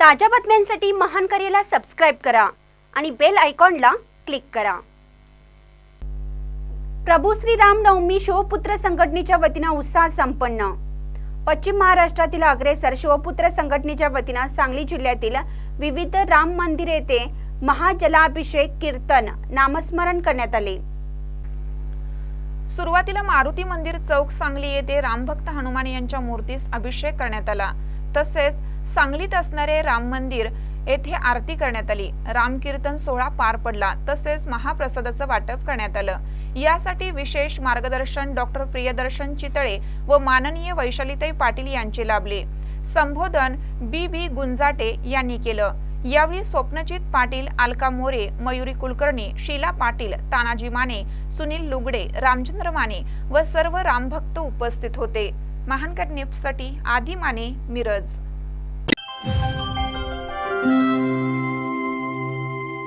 ताज्या बातम्यांसाठी महान करेला सबस्क्राईब करा आणि बेल आयकॉनला क्लिक करा. प्रभू श्री रामनवमी शिवपुत्र संघटनेच्या वतीनं उत्साह संपन्न. पश्चिम महाराष्ट्रातील अग्रेसर शिवपुत्र संघटनेच्या वतीनं सांगली जिल्ह्यातील विविध राम मंदिर येथे महाजलाभिषेक कीर्तन नामस्मरण करण्यात आले. सुरुवातीला मारुती मंदिर चौक सांगली येथे रामभक्त हनुमान यांच्या मूर्तीस अभिषेक करण्यात आला. तसेच सांगलीत असणारे राम मंदिर येथे आरती करण्यात आली. रामकीर्तन सोहळा पार पडला तसेच महाप्रसादाचं वाटप करण्यात आलं. यासाठी विशेष मार्गदर्शन डॉक्टर प्रियदर्शन चितळे व माननीय वैशालीताई पाटील यांचे लाभले. संबोधन बी बी गुंजाटे यांनी केलं. यावेळी स्वप्नजित पाटील अलका मोरे मयुरी कुलकर्णी शीला पाटील तानाजी माने सुनील लुगडे रामचंद्र माने व सर्व रामभक्त उपस्थित होते. महानकर न्यूजसाठी आदी माने मिरज.